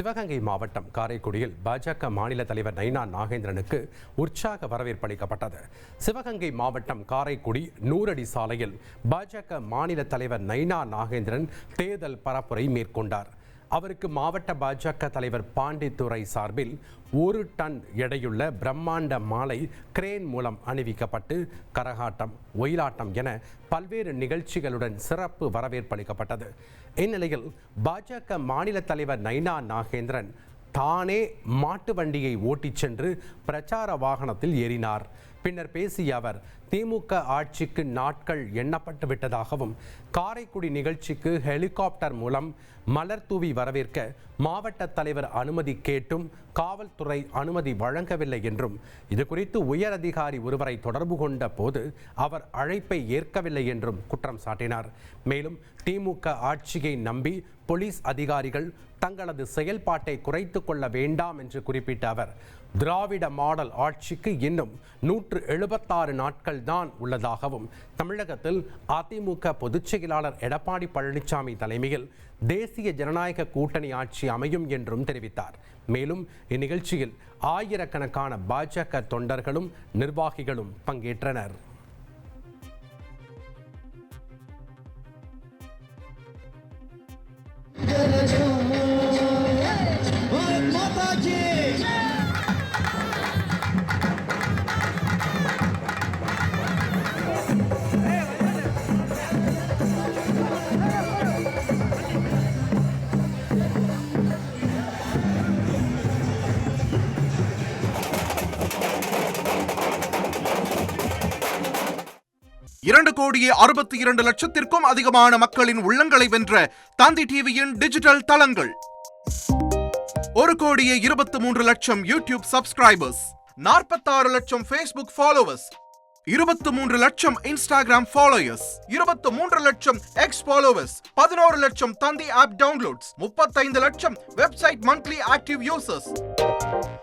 சிவகங்கை மாவட்டம் காரைக்குடியில் பாஜக மாநில தலைவர் நைனா நாகேந்திரனுக்கு உற்சாக வரவேற்பு அளிக்கப்பட்டது. சிவகங்கை மாவட்டம் காரைக்குடி நூறடி சாலையில் பாஜக மாநில தலைவர் நைனா நாகேந்திரன் தேர்தல் பரப்புரை மேற்கொண்டார். அவருக்கு மாவட்ட பாஜக தலைவர் பாண்டித்துறை சார்பில் ஒரு டன் எடையுள்ள பிரம்மாண்ட மாலை கிரேன் மூலம் அணிவிக்கப்பட்டு கரகாட்டம் ஒயிலாட்டம் என பல்வேறு நிகழ்ச்சிகளுடன் சிறப்பு வரவேற்பளிக்கப்பட்டது. இந்நிலையில் பாஜக மாநில தலைவர் நைனா நாகேந்திரன் தானே மாட்டு வண்டியை ஓட்டிச் சென்று பிரச்சார வாகனத்தில் ஏறினார். பின்னர் பேசிய அவர் திமுக ஆட்சிக்கு நாட்கள் எண்ணப்பட்டு விட்டதாகவும் காரைக்குடி நிகழ்ச்சிக்கு ஹெலிகாப்டர் மூலம் மலர் தூவி வரவேற்க மாவட்ட தலைவர் அனுமதி கேட்டும் காவல்துறை அனுமதி வழங்கவில்லை என்றும் இது குறித்து உயர் அதிகாரி ஒருவரை தொடர்பு கொண்ட போது அவர் அழைப்பை ஏற்கவில்லை என்றும் குற்றம் சாட்டினார். மேலும் திமுக ஆட்சியை நம்பி போலீஸ் அதிகாரிகள் தங்களது செயல்பாட்டை குறைத்து கொள்ள வேண்டாம் என்று குறிப்பிட்ட அவர் திராவிட மாடல் ஆட்சிக்கு இன்னும் நூற்று நூற்று எழுபத்தாறு நாட்கள் தான் உள்ளதாகவும் தமிழகத்தில் அதிமுக பொதுச் செயலாளர் எடப்பாடி பழனிசாமி தலைமையில் தேசிய ஜனநாயக கூட்டணி ஆட்சி அமையும் என்றும் தெரிவித்தார். மேலும் இந்நிகழ்ச்சியில் ஆயிரக்கணக்கான பாஜக தொண்டர்களும் நிர்வாகிகளும் பங்கேற்றனர். Yeah, இரண்டு கோடியே அறுபத்தி இரண்டு லட்சத்திற்கும் அதிகமான மக்களின் உள்ளங்களை வென்ற தந்தி டிவியின் டிஜிட்டல் தளங்கள். ஒரு கோடியே இருபத்தி மூன்று லட்சம் யூடியூப் சப்ஸ்கிரைபர்ஸ் நாற்பத்தாறு லட்சம் ஃபேஸ்புக் ஃபாலோவர்ஸ் இருபத்தி மூன்று லட்சம் இன்ஸ்டாகிராம் ஃபாலோயர்ஸ் இருபத்தி மூன்று லட்சம் எக்ஸ் ஃபாலோவர்ஸ் பதினோரு லட்சம் தந்தி ஆப் டவுன்லோட்ஸ் முப்பத்தைந்து லட்சம் வெப்சைட் மந்த்லி ஆக்டிவ் யூசர்ஸ்.